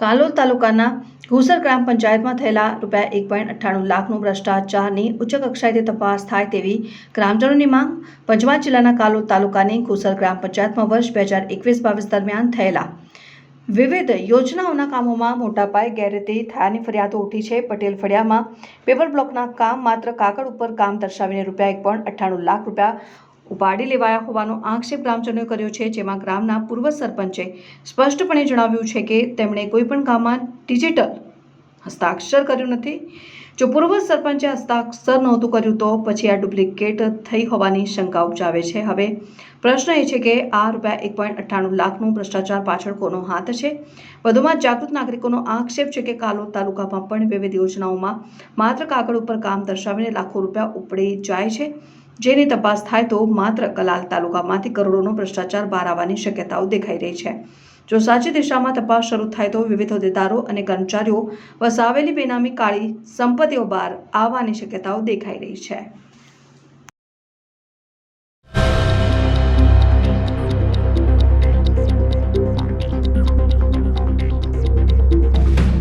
કાલોલ તાલુકાના ઘુસર ગ્રામ પંચાયતમાં થયેલા રૂપિયા એક પોઈન્ટ અઠ્ઠાણું લાખનું ભ્રષ્ટાચારની ઉચ્ચ કક્ષાએથી તપાસ થાય તેવી ગ્રામજનોની માંગ પંચમહાલ જિલ્લાના કાલોલ તાલુકાની ઘુસર ગ્રામ પંચાયતમાં વર્ષ બે હજાર એકવીસ બાવીસ દરમિયાન થયેલા વિવિધ યોજનાઓના કામોમાં મોટા પાયે ગેરરીતિ થયાની ફરિયાદો ઉઠી છે. પટેલ ફળિયામાં પેપર બ્લોકના કામ માત્ર કાગળ ઉપર કામ દર્શાવીને રૂપિયા એક પોઈન્ટ અઠ્ઠાણું લાખ રૂપિયા ઉપાડી લેવાયા હોવાનો આક્ષેપ ગ્રામજનોએ કર્યો છે, જેમાં ગ્રામના પૂર્વ સરપંચે સ્પષ્ટપણે જણાવ્યું છે કે તેમણે કોઈપણ કામમાં ડિજિટલ હસ્તાક્ષર કર્યું નથી. જો પૂર્વ સરપંચે હસ્તાક્ષર નહોતું કર્યું તો પછી આ ડુપ્લિકેટ થઈ હોવાની શંકા ઉપજાવે છે. હવે પ્રશ્ન એ છે કે આ રૂપિયા એક પોઈન્ટ અઠ્ઠાણું લાખનું ભ્રષ્ટાચાર પાછળ કોનો હાથ છે? વધુમાં જાગૃત નાગરિકોનો આક્ષેપ છે કે કાલોદ તાલુકામાં પણ વિવિધ યોજનાઓમાં માત્ર કાગળ ઉપર કામ દર્શાવીને લાખો રૂપિયા ઉપડી જાય છે. જેની તપાસ થાય તો માત્ર કલાલ તાલુકામાંથી કરોડોનો ભ્રષ્ટાચાર બહાર આવવાની શક્યતાઓ દેખાઈ રહી છે. જો સાચી દિશામાં તપાસ શરૂ થાય તો વિવિધ હોદ્દેદારો અને કર્મચારીઓ વસાવેલી બેનામી કાળી સંપત્તિઓ બહાર આવવાની શક્યતાઓ દેખાઈ રહી છે.